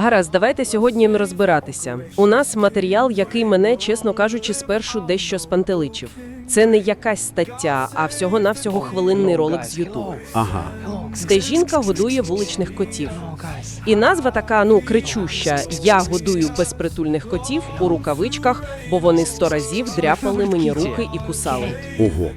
Гаразд, давайте сьогодні розбиратися. У нас матеріал, який мене, чесно кажучи, спершу дещо спантеличив. Це не якась стаття, а всього-навсього хвилинний ролик з Ютубу, Ага. де жінка годує вуличних котів. І назва така, ну, кричуща: Я годую безпритульних котів у рукавичках, бо вони сто разів дряпали мені руки і кусали. Ого.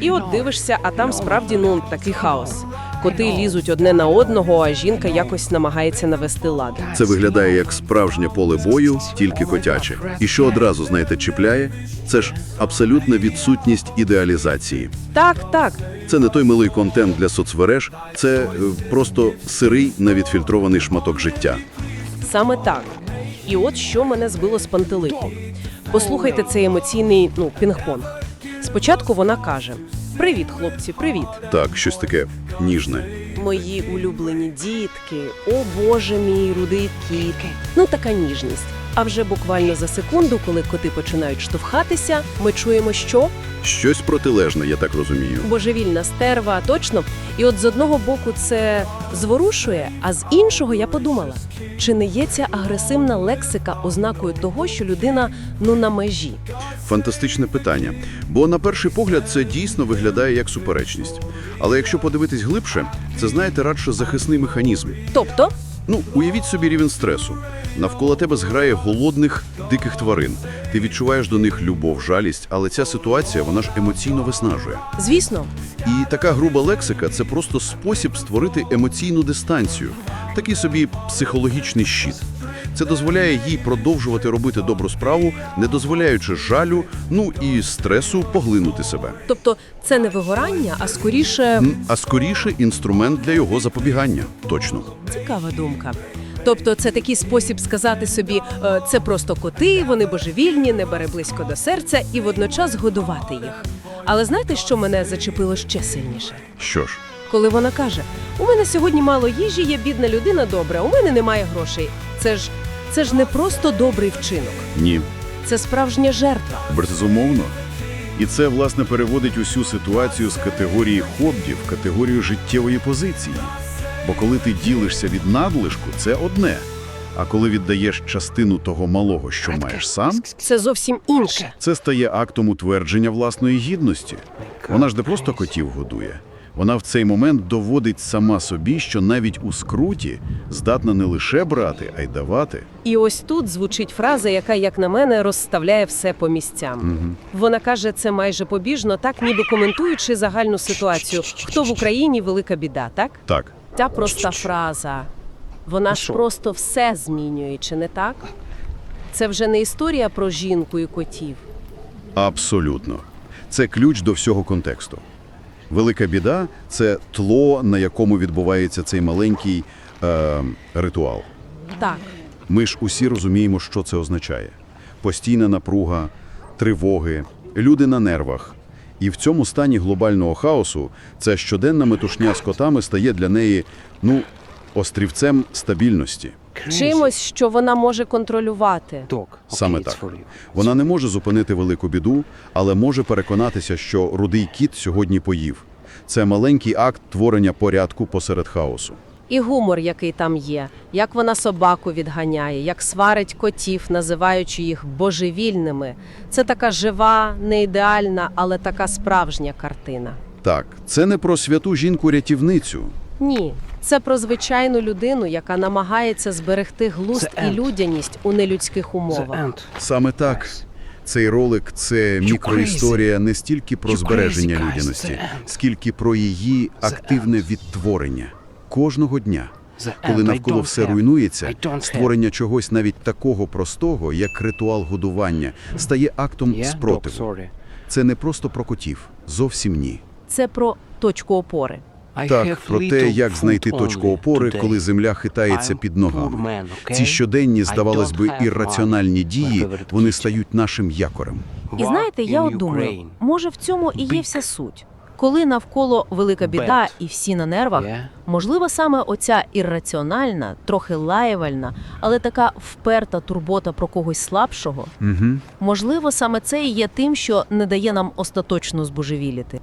І от дивишся, а там справді ну такий хаос. Коти лізуть одне на одного, а жінка якось намагається навести лад. Це виглядає як справжнє поле бою, тільки котяче. І що одразу, знаєте, чіпляє, це ж абсолютна відсутність ідеалізації. Так, так. Це не той милий контент для соцмереж, це е, просто сирий невідфільтрований шматок життя. Саме так. І от що мене збило з пантелику. Послухайте цей емоційний ну, пінг-понг. Спочатку вона каже: Привіт, хлопці, привіт. Так, щось таке ніжне. Мої улюблені дітки, о Боже мій рудий кіт. Ну така ніжність. А вже буквально за секунду, коли коти починають штовхатися, ми чуємо, що Щось протилежне, я так розумію. божевільна стерва, точно. І от з одного боку це зворушує, а з іншого я подумала, чи не є ця агресивна лексика ознакою того, що людина ну на межі. Фантастичне питання. Бо на перший погляд це дійсно виглядає як суперечність. Але якщо подивитись глибше, це знаєте радше захисний механізм. Тобто, Ну, уявіть собі рівень стресу. Навколо тебе зграє голодних диких тварин. Ти відчуваєш до них любов, жалість, але ця ситуація вона ж емоційно виснажує. звісно, І така груба лексика це просто спосіб створити емоційну дистанцію, такий собі психологічний щит. Це дозволяє їй продовжувати робити добру справу, не дозволяючи жалю, ну і стресу поглинути себе. тобто це не вигорання, а скоріше А скоріше інструмент для його запобігання. Точно. цікава думка. Тобто, це такий спосіб сказати собі, е, це просто коти, вони божевільні, не бере близько до серця, і водночас годувати їх. Але знаєте, що мене зачепило ще сильніше? Що ж, Коли вона каже: У мене сьогодні мало їжі, я бідна людина добра, у мене немає грошей. Це ж це ж не просто добрий вчинок, ні, це справжня жертва. Безумовно. І це, власне, переводить усю ситуацію з категорії хобі в категорію життєвої позиції. Бо коли ти ділишся від надлишку, це одне. А коли віддаєш частину того малого, що маєш сам, Це зовсім інше. це стає актом утвердження власної гідності. Вона ж не просто котів годує. Вона в цей момент доводить сама собі, що навіть у скруті здатна не лише брати, а й давати. І ось тут звучить фраза, яка, як на мене, розставляє все по місцям. Вона каже це майже побіжно, так ніби коментуючи загальну ситуацію. Хто в Україні велика біда, так? так. Ця проста фраза. Вона ж просто все змінює, чи не так? Це вже не історія про жінку і котів. Абсолютно. Це ключ до всього контексту. Велика біда це тло, на якому відбувається цей маленький е, ритуал. Так, Ми ж усі розуміємо, що це означає: постійна напруга, тривоги, люди на нервах. І в цьому стані глобального хаосу ця щоденна метушня з котами стає для неї ну острівцем стабільності. Чимось, що вона може контролювати. Саме так. Вона не може зупинити велику біду, але може переконатися, що рудий кіт сьогодні поїв. Це маленький акт творення порядку посеред хаосу. І гумор, який там є, як вона собаку відганяє, як сварить котів, називаючи їх божевільними. Це така жива, не ідеальна, але така справжня картина. Так, це не про святу жінку-рятівницю. Ні, це про звичайну людину, яка намагається зберегти глузд і людяність у нелюдських умовах. Саме так. Цей ролик це мікроісторія не стільки про збереження людяності, скільки про її активне відтворення кожного дня. Коли навколо все руйнується, створення чогось навіть такого простого, як ритуал годування, стає актом спротиву. Це не просто про котів, зовсім ні. Це про точку опори. Так, про те, як знайти точку опори, коли земля хитається під ногами. Ці щоденні, здавалось би, ірраціональні дії, вони стають нашим якорем. І знаєте, я от думаю, може в цьому і є вся суть. Коли навколо велика біда і всі на нервах, можливо, саме оця ірраціональна, трохи лаєвальна, але така вперта турбота про когось слабшого, можливо, саме це і є тим, що не дає нам остаточно збожевіліти.